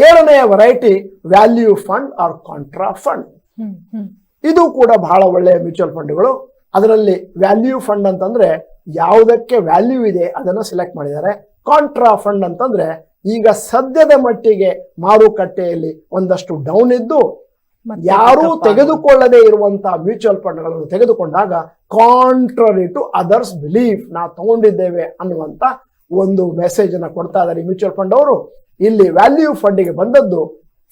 ಏಳನೆಯ variety value fund or contra fund ಇದು ಕೂಡ ಬಹಳ ಒಳ್ಳೆಯ ಮ್ಯೂಚುವಲ್ ಫಂಡ್ಗಳು ಅದರಲ್ಲಿ ವ್ಯಾಲ್ಯೂ ಫಂಡ್ ಅಂತಂದ್ರೆ ಯಾವುದಕ್ಕೆ ವ್ಯಾಲ್ಯೂ ಇದೆ ಅದನ್ನು ಸೆಲೆಕ್ಟ್ ಮಾಡಿದ್ದಾರೆ. ಕಾಂಟ್ರಾ ಫಂಡ್ ಅಂತಂದ್ರೆ ಈಗ ಸದ್ಯದ ಮಟ್ಟಿಗೆ ಮಾರುಕಟ್ಟೆಯಲ್ಲಿ ಒಂದಷ್ಟು ಡೌನ್ ಇದ್ದು ಯಾರೂ ತೆಗೆದುಕೊಳ್ಳದೆ ಇರುವಂತಹ ಮ್ಯೂಚುವಲ್ ಫಂಡ್ಗಳನ್ನು ತೆಗೆದುಕೊಂಡಾಗ ಕಾಂಟ್ರರಿ ಟು ಅದರ್ಸ್ ಬಿಲೀಫ್ ನಾವು ತಗೊಂಡಿದ್ದೇವೆ ಅನ್ನುವಂತ ಒಂದು ಮೆಸೇಜ್ ಅನ್ನ ಕೊಡ್ತಾ ಇದ್ದಾರೆ ಮ್ಯೂಚುವಲ್ ಫಂಡ್ ಅವರು. ಇಲ್ಲಿ ವ್ಯಾಲ್ಯೂ ಫಂಡಿಗೆ ಬಂದದ್ದು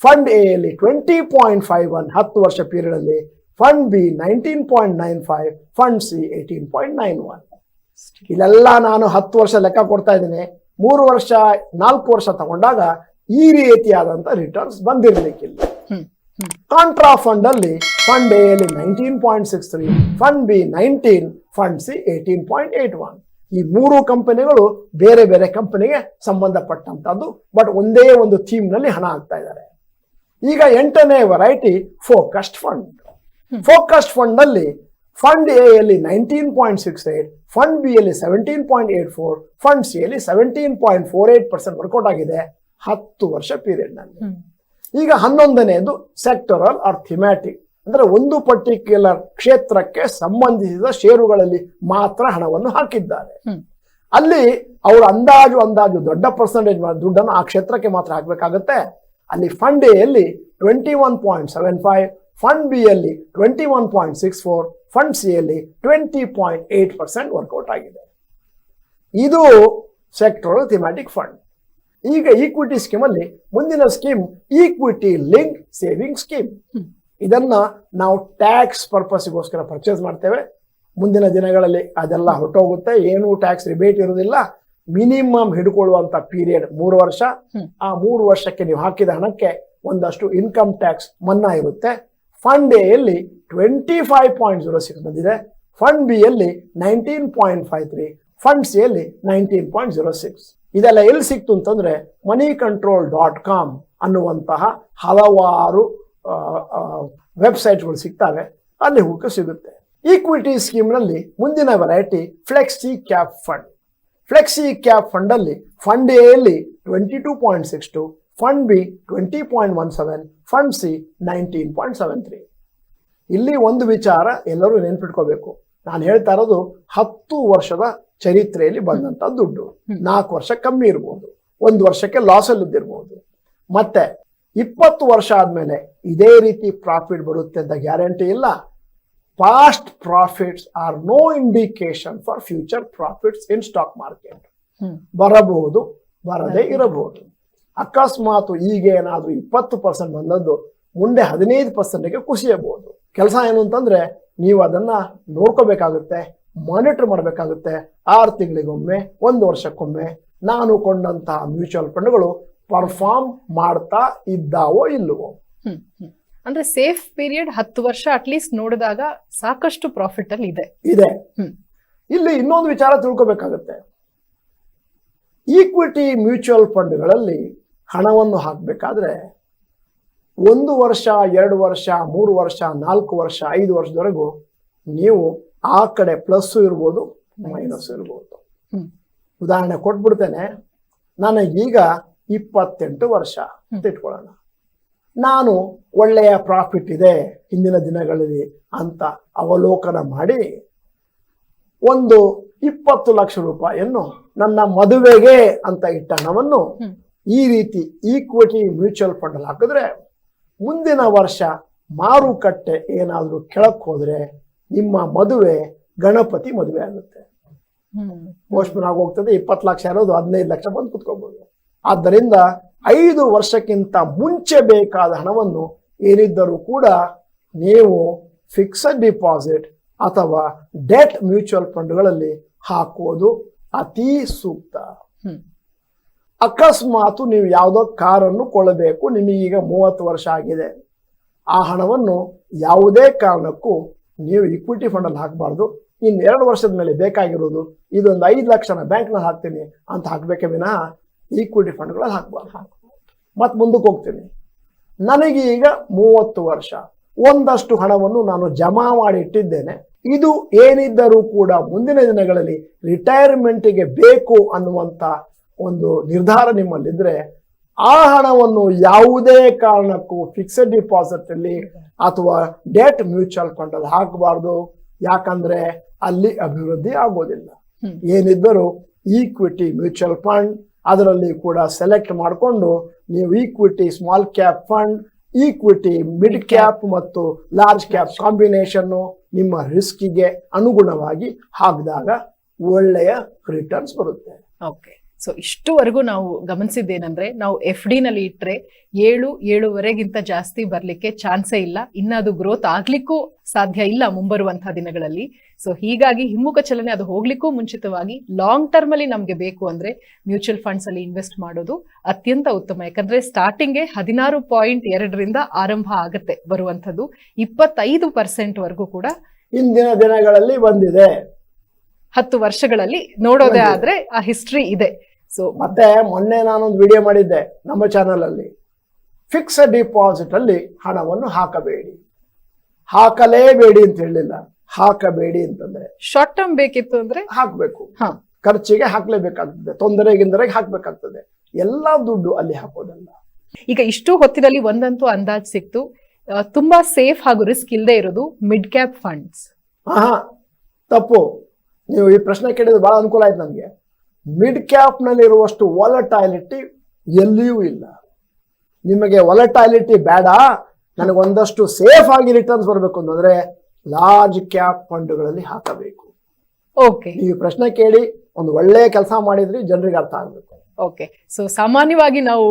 ಫಂಡ್ ಎ ಅಲ್ಲಿ ಟ್ವೆಂಟಿ ಪಾಯಿಂಟ್ ಫೈವ್ ಒನ್ ಹತ್ತು ವರ್ಷ ಪೀರಿಯಡ್ ಅಲ್ಲಿ fund B nineteen point nine five fund C eighteen point nine one ಇಲ್ಲೆಲ್ಲ ನಾನು ಹತ್ತು ವರ್ಷ ಲೆಕ್ಕ ಕೊಡ್ತಾ ಇದ್ದೀನಿ. ಮೂರು ವರ್ಷ ನಾಲ್ಕು ವರ್ಷ ತಗೊಂಡಾಗ ಈ ರೀತಿಯಾದಂತ ರಿಟರ್ನ್ಸ್ ಬಂದಿರಲಿಕ್ಕಿಲ್ಲ. ಕಾಂಟ್ರಾ ಫಂಡ್ ಅಲ್ಲಿ ಫಂಡ್ ಎ ಅಲ್ಲಿ nineteen point six three fund B nineteen fund C eighteen point eight one ಈ ಮೂರು ಕಂಪನಿಗಳು ಬೇರೆ ಬೇರೆ ಕಂಪನಿಗೆ ಸಂಬಂಧಪಟ್ಟಂತದ್ದು ಬಟ್ ಒಂದೇ ಒಂದು ಥೀಮ್ನಲ್ಲಿ ಹಣ ಆಗ್ತಾ ಇದ್ದಾರೆ. ಈಗ ಎಂಟನೇ ವೆರೈಟಿ ಫೋಕಸ್ಡ್ ಫಂಡ್ ಫೋಕಸ್ಡ್ ಫಂಡ್ನಲ್ಲಿ ಫಂಡ್ ಎ ಯಲ್ಲಿ nineteen point six eight fund B ಯಲ್ಲಿ seventeen point eight four fund C ಯಲ್ಲಿ seventeen point four eight percent work out ಆಗಿದೆ ಹತ್ತು ವರ್ಷ ಪೀರಿಯಡ್ನಲ್ಲಿ. ಈಗ ಹನ್ನೊಂದನೆಯದು ಸೆಕ್ಟರಲ್ ಆರ್ ಥಿಮ್ಯಾಟಿಕ್ ಅಂದ್ರೆ ಒಂದು ಪರ್ಟಿಕ್ಯುಲರ್ ಕ್ಷೇತ್ರಕ್ಕೆ ಸಂಬಂಧಿಸಿದ ಷೇರುಗಳಲ್ಲಿ ಮಾತ್ರ ಹಣವನ್ನು ಹಾಕಿದ್ದಾರೆ. ಅಲ್ಲಿ ಅವರು ಅಂದಾಜು ಅಂದಾಜು ದೊಡ್ಡ ಪರ್ಸೆಂಟೇಜ್ ದುಡ್ಡನ್ನು ಆ ಕ್ಷೇತ್ರಕ್ಕೆ ಮಾತ್ರ ಹಾಕಬೇಕಾಗತ್ತೆ. ಅಲ್ಲಿ ಫಂಡ್ ಎ ಯಲ್ಲಿ twenty one point seven five fund B ಅಲ್ಲಿ twenty one point six four fund C ಅಲ್ಲಿ twenty point eight percent work out ಆಗಿದೆ. ಇದು ಸೆಕ್ಟರಲ್ ಥಿಮ್ಯಾಟಿಕ್ ಫಂಡ್ ಈಗ ಈಕ್ವಿಟಿ ಸ್ಕೀಮಲ್ಲಿ ಮುಂದಿನ scheme equity link saving scheme ಇದನ್ನ ನಾವು ಟ್ಯಾಕ್ಸ್ ಪರ್ಪಸ್ಗೋಸ್ಕರ ಪರ್ಚೇಸ್ ಮಾಡ್ತೇವೆ. ಮುಂದಿನ ದಿನಗಳಲ್ಲಿ ಅದೆಲ್ಲ ಹೊರಟೋಗುತ್ತೆ. ಏನು ಟ್ಯಾಕ್ಸ್ ರಿಬೇಟ್ ಇರುವುದಿಲ್ಲ. ಮಿನಿಮಮ್ ಹಿಡ್ಕೊಳ್ಳುವಂತ ಪೀರಿಯಡ್ ಮೂರು ವರ್ಷ. ಆ ಮೂರು ವರ್ಷಕ್ಕೆ ನೀವು ಹಾಕಿದ ಹಣಕ್ಕೆ ಒಂದಷ್ಟು ಇನ್ಕಮ್ ಟ್ಯಾಕ್ಸ್ ಮನ್ನಾ ಇರುತ್ತೆ. ಫಂಡ್ ಎ ಯಲ್ಲಿ twenty five point zero six ಬಂದಿದೆ. ಫಂಡ್ ಬಿ ಯಲ್ಲಿ nineteen point five three fund C ಯಲ್ಲಿ ನೈನ್ಟೀನ್ ಪಾಯಿಂಟ್ ಜೀರೋ ಸಿಕ್ಸ್ ಇದೆಲ್ಲ ಎಲ್ಲಿ ಸಿಕ್ತು ಅಂತಂದ್ರೆ ಮನಿ ಕಂಟ್ರೋಲ್ ಡಾಟ್ ಕಾಮ್ ಅನ್ನುವಂತಹ ಹಲವಾರು ವೆಬ್ಸೈಟ್ಗಳು ಸಿಗ್ತವೆ, ಅಲ್ಲಿ ಹುಡುಕ ಸಿಗುತ್ತೆ. ಈಕ್ವಿಟಿ ಸ್ಕೀಮ್ನಲ್ಲಿ ಮುಂದಿನ variety flexi cap fund flexi cap fund ಅಲ್ಲಿ ಫಂಡ್ ಎ ಯಲ್ಲಿ twenty two point six two fund B twenty point one seven fund C nineteen point seven three ಇಲ್ಲಿ ಒಂದು ವಿಚಾರ ಎಲ್ಲರೂ ನೆನ್ಪಿಟ್ಕೋಬೇಕು. ನಾನು ಹೇಳ್ತಾ ಇರೋದು ಹತ್ತು ವರ್ಷದ ಚರಿತ್ರೆಯಲ್ಲಿ ಬಂದಂತ ದುಡ್ಡು. ನಾಲ್ಕು ವರ್ಷ ಕಮ್ಮಿ ಇರ್ಬೋದು. ಒಂದು ವರ್ಷಕ್ಕೆ ಲಾಸ್ ಅಲ್ಲಿ ಇದ್ದಿರ್ಬೋದು ಮತ್ತೆ ಇಪ್ಪತ್ತು ವರ್ಷ ಆದ್ಮೇಲೆ ಇದೇ ರೀತಿ ಪ್ರಾಫಿಟ್ ಬರುತ್ತೆ ಅಂತ ಗ್ಯಾರಂಟಿ ಇಲ್ಲ. Past profits are no indication for future profits in stock market ಬರಬಹುದು ಬರದೇ ಇರಬಹುದು. ಅಕಸ್ಮಾತ್ ಈಗ ಏನಾದ್ರೂ ಇಪ್ಪತ್ತು ಪರ್ಸೆಂಟ್ ಬಂದದ್ದು ಮುಂದೆ ಹದಿನೈದು ಪರ್ಸೆಂಟ್ಗೆ ಕುಸಿಯಬಹುದು. ಕೆಲಸ ಏನು ಅಂತಂದ್ರೆ ನೀವು ಅದನ್ನ ನೋಡ್ಕೋಬೇಕಾಗುತ್ತೆ ಮಾನಿಟರ್ ಮಾಡಬೇಕಾಗುತ್ತೆ. ಆರು ತಿಂಗಳಿಗೊಮ್ಮೆ ಒಂದು ವರ್ಷಕ್ಕೊಮ್ಮೆ ನಾನು ಕೊಂಡಂತಹ ಮ್ಯೂಚುವಲ್ ಫಂಡ್ಗಳು ಪರ್ಫಾರ್ಮ್ ಮಾಡ್ತಾ ಇದ್ದಾವೋ ಇಲ್ಲವೋ ಅಂದ್ರೆ ಸೇಫ್ ಪೀರಿಯಡ್ ಹತ್ತು ವರ್ಷ ಅಟ್ಲೀಸ್ಟ್ ನೋಡಿದಾಗ ಸಾಕಷ್ಟು ಪ್ರಾಫಿಟ್ ಅಲ್ಲಿ ಇದೆ. ಇದೆ. ಇಲ್ಲಿ ಇನ್ನೊಂದು ವಿಚಾರ ತಿಳ್ಕೊಬೇಕಾಗತ್ತೆ. ಈಕ್ವಿಟಿ ಮ್ಯೂಚುವಲ್ ಫಂಡ್ಗಳಲ್ಲಿ ಹಣವನ್ನು ಹಾಕಬೇಕಾದ್ರೆ ಒಂದು ವರ್ಷ ಎರಡು ವರ್ಷ ಮೂರು ವರ್ಷ ನಾಲ್ಕು ವರ್ಷ ಐದು ವರ್ಷದವರೆಗೂ ನೀವು ಆ ಕಡೆ ಪ್ಲಸ್ಸು ಇರ್ಬೋದು ಮೈನಸ್ ಇರ್ಬೋದು. ಉದಾಹರಣೆ ಕೊಟ್ಬಿಡ್ತೇನೆ. ನನಗೀಗ ಇಪ್ಪತ್ತೆಂಟು ವರ್ಷ ಅಂತ ಇಟ್ಕೊಳ್ಳೋಣ. ನಾನು ಒಳ್ಳೆಯ ಪ್ರಾಫಿಟ್ ಇದೆ ಹಿಂದಿನ ದಿನಗಳಲ್ಲಿ ಅಂತ ಅವಲೋಕನ ಮಾಡಿ ಒಂದು ಇಪ್ಪತ್ತು ಲಕ್ಷ ರೂಪಾಯಿಯನ್ನು ನನ್ನ ಮದುವೆಗೆ ಅಂತ ಇಟ್ಟ ಹಣವನ್ನು ಈ ರೀತಿ ಈಕ್ವಿಟಿ ಮ್ಯೂಚುವಲ್ ಫಂಡ್ ಹಾಕಿದ್ರೆ ಮುಂದಿನ ವರ್ಷ ಮಾರುಕಟ್ಟೆ ಏನಾದರೂ ಕೆಳಕ್ಕೆ ಹೋದ್ರೆ ನಿಮ್ಮ ಮದುವೆ ಗಣಪತಿ ಮದುವೆ ಆಗುತ್ತೆ. ಪೋಸ್ಟ್ಮನ್ ಆಗೋಗ್ತದೆ ಇಪ್ಪತ್ತು ಲಕ್ಷ ಇರೋದು ಹದಿನೈದು ಲಕ್ಷ ಬಂದು ಕುತ್ಕೋಬಹುದು ಆದ್ದರಿಂದ ಐದು ವರ್ಷಕ್ಕಿಂತ ಮುಂಚೆ ಬೇಕಾದ ಹಣವನ್ನು ಏನಿದ್ದರೂ ಕೂಡ ನೀವು ಫಿಕ್ಸಡ್ ಡಿಪಾಸಿಟ್ ಅಥವಾ ಡೆಟ್ ಮ್ಯೂಚುವಲ್ ಫಂಡ್ಗಳಲ್ಲಿ ಹಾಕುವುದು ಅತಿ ಸೂಕ್ತ. ಅಕಸ್ಮಾತ್ ನೀವು ಯಾವುದೋ ಕಾರನ್ನು ಕೊಳ್ಳಬೇಕು ನಿಮಗೀಗ ಮೂವತ್ತು ವರ್ಷ ಆಗಿದೆ. ಆ ಹಣವನ್ನು ಯಾವುದೇ ಕಾರಣಕ್ಕೂ ನೀವು ಇಕ್ವಿಟಿ ಫಂಡಲ್ಲಿ ಹಾಕಬಾರ್ದು. ಇನ್ನು ಎರಡು ವರ್ಷದ ಮೇಲೆ ಬೇಕಾಗಿರೋದು ಇದೊಂದು ಐದು ಲಕ್ಷನ ಬ್ಯಾಂಕ್ನಲ್ಲಿ ಹಾಕ್ತೀನಿ ಅಂತ ಹಾಕಬೇಕೆ ವಿನಃ ಈಕ್ವಿಟಿ ಫಂಡ್ಗಳಲ್ಲಿ ಹಾಕಬಾರ್ದು ಮತ್ತೆ ಮುಂದಕ್ಕೆ ಹೋಗ್ತೀನಿ. ನನಗೆ ಈಗ ಮೂವತ್ತು ವರ್ಷ. ಒಂದಷ್ಟು ಹಣವನ್ನು ನಾನು ಜಮಾ ಮಾಡಿ ಇಟ್ಟಿದ್ದೇನೆ. ಇದು ಏನಿದ್ದರೂ ಕೂಡ ಮುಂದಿನ ದಿನಗಳಲ್ಲಿ ರಿಟೈರ್ಮೆಂಟಿಗೆ ಬೇಕು ಅನ್ನುವಂಥ ಒಂದು ನಿರ್ಧಾರ ನಿಮ್ಮಲ್ಲಿದ್ದರೆ ಆ ಹಣವನ್ನು ಯಾವುದೇ ಕಾರಣಕ್ಕೂ ಫಿಕ್ಸೆಡ್ ಡಿಪಾಸಿಟ್ ಅಲ್ಲಿ ಅಥವಾ ಡೆಟ್ ಮ್ಯೂಚುವಲ್ ಫಂಡ್ ಅಲ್ಲಿ ಹಾಕಬಾರ್ದು. ಯಾಕಂದ್ರೆ ಅಲ್ಲಿ ಅಭಿವೃದ್ಧಿ ಆಗೋದಿಲ್ಲ. ಏನಿದ್ದರೂ ಈಕ್ವಿಟಿ ಮ್ಯೂಚುವಲ್ ಫಂಡ್ ಅದರಲ್ಲಿ ಕೂಡ ಸೆಲೆಕ್ಟ್ ಮಾಡಿಕೊಂಡು ನೀವು equity small cap fund equity mid cap ಮತ್ತು ಲಾರ್ಜ್ ಕ್ಯಾಪ್ ಕಾಂಬಿನೇಷನ್ ನಿಮ್ಮ ರಿಸ್ಕಿಗೆ ಅನುಗುಣವಾಗಿ ಹಾಕಿದಾಗ ಒಳ್ಳೆಯ ರಿಟರ್ನ್ಸ್ ಬರುತ್ತೆ. ಓಕೆ ಸೊ ಇಷ್ಟುವರೆಗೂ ನಾವು ಗಮನಿಸಿದ್ದೇನೆಂದ್ರೆ ನಾವು ಎಫ್ ಡಿ ನಲ್ಲಿ ಇಟ್ರೆ ಏಳು ಏಳುವರೆಗಿಂತ ಜಾಸ್ತಿ ಬರ್ಲಿಕ್ಕೆ ಚಾನ್ಸೇ ಇಲ್ಲ. ಇನ್ನ ಅದು ಗ್ರೋತ್ ಆಗ್ಲಿಕ್ಕೂ ಸಾಧ್ಯ ಇಲ್ಲ ಮುಂಬರುವಂತಹ ದಿನಗಳಲ್ಲಿ. ಸೊ ಹೀಗಾಗಿ ಹಿಮ್ಮುಖ ಚಲನೆ ಅದು ಹೋಗ್ಲಿಕ್ಕೂ ಮುಂಚಿತವಾಗಿ ಲಾಂಗ್ ಟರ್ಮ್ ಅಲ್ಲಿ ನಮ್ಗೆ ಬೇಕು ಅಂದ್ರೆ ಮ್ಯೂಚುವಲ್ ಫಂಡ್ಸ್ ಅಲ್ಲಿ ಇನ್ವೆಸ್ಟ್ ಮಾಡೋದು ಅತ್ಯಂತ ಉತ್ತಮ. ಯಾಕಂದ್ರೆ ಸ್ಟಾರ್ಟಿಂಗ್ಗೆ ಹದಿನಾರು ಪಾಯಿಂಟ್ ಎರಡರಿಂದ ಆರಂಭ ಆಗುತ್ತೆ ಬರುವಂತದ್ದು ಇಪ್ಪತ್ತೈದು ಪರ್ಸೆಂಟ್ ವರೆಗೂ ಕೂಡ ಇಂದಿನ ದಿನಗಳಲ್ಲಿ ಬಂದಿದೆ. ಹತ್ತು ವರ್ಷಗಳಲ್ಲಿ ನೋಡೋದೇ ಆದ್ರೆ ಆ ಹಿಸ್ಟ್ರಿ ಇದೆ. ಸೊ ಮತ್ತೆ ಮೊನ್ನೆ ನಾನೊಂದು ವಿಡಿಯೋ ಮಾಡಿದ್ದೆ ನಮ್ಮ ಚಾನಲ್ ಅಲ್ಲಿ. ಫಿಕ್ಸ್ಡ್ ಡಿಪಾಸಿಟ್ ಅಲ್ಲಿ ಹಣವನ್ನು ಹಾಕಬೇಡಿ. ಹಾಕಲೇಬೇಡಿ ಅಂತ ಹೇಳಿಲ್ಲ. ಹಾಕಬೇಡಿ ಅಂತಂದ್ರೆ ಶಾರ್ಟ್ ಟರ್ಮ್ ಬೇಕಿತ್ತು ಅಂದ್ರೆ? ಹಾಕ್ಬೇಕು. ಹಾ. ಖರ್ಚಿಗೆ ಹಾಕ್ಲೇಬೇಕಾಗ್ತದೆ. ತೊಂದರೆಗಿಂದರೆ ಹಾಕ್ಬೇಕಾಗ್ತದೆ. ಎಲ್ಲಾ ದುಡ್ಡು ಅಲ್ಲಿ ಹಾಕೋದಲ್ಲ. ಈಗ ಇಷ್ಟು ಹೊತ್ತಿನಲ್ಲಿ ಒಂದಂತೂ ಅಂದಾಜ್ ಸಿಕ್ತು. ತುಂಬಾ ಸೇಫ್ ಹಾಗೂ ರಿಸ್ಕ್ ಇಲ್ಲದೆ ಇರೋದು ಮಿಡ್ ಕ್ಯಾಪ್ ಫಂಡ್ಸ್ ಹಾ ತಪ್ಪು. ನೀವು ಈ ಪ್ರಶ್ನೆ ಕೇಳಿದ್ರೆ ಬಹಳ ಅನುಕೂಲ ಆಯ್ತು ನನಗೆ ಮಿಡ್ ಕ್ಯಾಪ್ನಲ್ಲಿರುವಷ್ಟು ವಾಲಟಾಲಿಟಿ ಎಲ್ಲಿಯೂ ಇಲ್ಲ. ನಿಮಗೆ ವಾಲಟಾಲಿಟಿ ಬೇಡ. ನನಗೊಂದಷ್ಟು ಸೇಫ್ ಆಗಿ ರಿಟರ್ನ್ಸ್ ಬರಬೇಕು ಅಂತಂದ್ರೆ ಲಾರ್ಜ್ ಕ್ಯಾಪ್ ಫಂಡ್ಗಳಲ್ಲಿ ಹಾಕಬೇಕು. ಓಕೆ ಈ ಪ್ರಶ್ನೆ ಕೇಳಿ ಒಂದು ಒಳ್ಳೆಯ ಕೆಲಸ ಮಾಡಿದ್ರಿ ಜನರಿಗೆ ಅರ್ಥ ಆಗಬೇಕು. ಓಕೆ ಸೊ ಸಾಮಾನ್ಯವಾಗಿ ನಾವು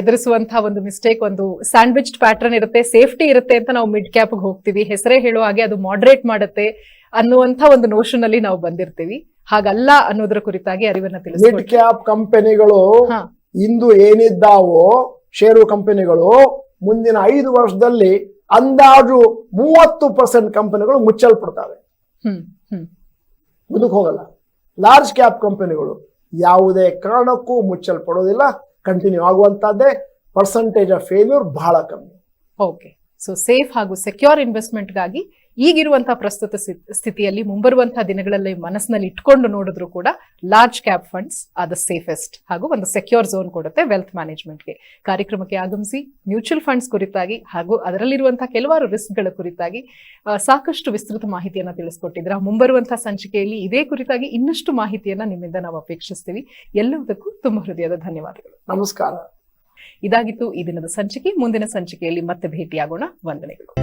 ಎದುರಿಸುವಂತಹ ಒಂದು ಮಿಸ್ಟೇಕ್ ಒಂದು ಸ್ಯಾಂಡ್ವಿಚ್ ಪ್ಯಾಟರ್ನ್ ಇರುತ್ತೆ ಸೇಫ್ಟಿ ಇರುತ್ತೆ ಅಂತ ನಾವು ಮಿಡ್ ಕ್ಯಾಪ್ ಹೋಗ್ತೀವಿ. ಹೆಸರೇ ಹೇಳುವ ಹಾಗೆ ಅದು ಮಾಡರೇಟ್ ಮಾಡುತ್ತೆ ಅನ್ನುವಂತ ಒಂದು ನೋಷನ್ ಅಲ್ಲಿ ನಾವು ಬಂದಿರ್ತೀವಿ. ಹಾಗಲ್ಲ ಅನ್ನೋದ್ರ ಕುರಿತಾಗಿ ಅರಿವನ್ನ ಮಿಡ್ ತಿಳಿಸ್ಕೊಡಿ. ಕ್ಯಾಪ್ ಕಂಪನಿಗಳು ಇಂದು ಏನಿದ್ದಾವೋ ಷೇರು ಕಂಪನಿಗಳು ಮುಂದಿನ ಐದು ವರ್ಷದಲ್ಲಿ ಅಂದಾಜು ಮೂವತ್ತು ಪರ್ಸೆಂಟ್ ಕಂಪನಿಗಳು ಮುಚ್ಚಲ್ಪಡ್ತವೆ. ಮುಂದಕ್ಕೆ ಹೋಗಲ್ಲ. ಲಾರ್ಜ್ ಕ್ಯಾಪ್ ಕಂಪನಿಗಳು ಯಾವುದೇ ಕಾರಣಕ್ಕೂ ಮುಚ್ಚಲ್ಪಡೋದಿಲ್ಲ ಕಂಟಿನ್ಯೂ ಆಗುವಂತದ್ದೇ ಪರ್ಸೆಂಟೇಜ್ ಆಫ್ ಫೇಲ್ಯೂರ್ ಬಹಳ ಕಮ್ಮಿ. ಓಕೆ ಸೊ ಸೇಫ್ ಹಾಗೂ ಸೆಕ್ಯೂರ್ ಇನ್ವೆಸ್ಟ್ಮೆಂಟ್ಗಾಗಿ ಈಗಿರುವಂತಹ ಪ್ರಸ್ತುತ ಸ್ಥಿ- ಸ್ಥಿತಿಯಲ್ಲಿ ಮುಂಬರುವಂತಹ ದಿನಗಳಲ್ಲಿ ಮನಸ್ಸಿನಲ್ಲಿ ಇಟ್ಕೊಂಡು ನೋಡಿದ್ರು ಕೂಡ ಲಾರ್ಜ್ ಕ್ಯಾಪ್ ಫಂಡ್ಸ್ ಆದ ಸೇಫೆಸ್ಟ್ ಹಾಗೂ ಒಂದು ಸೆಕ್ಯೂರ್ ಝೋನ್ ಕೊಡುತ್ತೆ ವೆಲ್ತ್ ಮ್ಯಾನೇಜ್ಮೆಂಟ್ಗೆ ಕಾರ್ಯಕ್ರಮಕ್ಕೆ ಆಗಮಿಸಿ ಮ್ಯೂಚುವಲ್ ಫಂಡ್ಸ್ ಕುರಿತಾಗಿ ಹಾಗೂ ಅದರಲ್ಲಿರುವಂತಹ ಕೆಲವಾರು ರಿಸ್ಕ್ಗಳ ಕುರಿತಾಗಿ ಸಾಕಷ್ಟು ವಿಸ್ತೃತ ಮಾಹಿತಿಯನ್ನ ತಿಳಿಸ್ಕೊಟ್ಟಿದ್ರ ಮುಂಬರುವಂತಹ ಸಂಚಿಕೆಯಲ್ಲಿ ಇದೇ ಕುರಿತಾಗಿ ಇನ್ನಷ್ಟು ಮಾಹಿತಿಯನ್ನ ನಿಮ್ಮಿಂದ ನಾವು ಅಪೇಕ್ಷಿಸ್ತೀವಿ. ಎಲ್ಲವುದಕ್ಕೂ ತುಂಬ ಹೃದಯದ ಧನ್ಯವಾದಗಳು. ನಮಸ್ಕಾರ. ಇದಾಗಿತ್ತು ಈ ದಿನದ ಸಂಚಿಕೆ. ಮುಂದಿನ ಸಂಚಿಕೆಯಲ್ಲಿ ಮತ್ತೆ ಭೇಟಿಯಾಗೋಣ. ವಂದನೆಗಳು.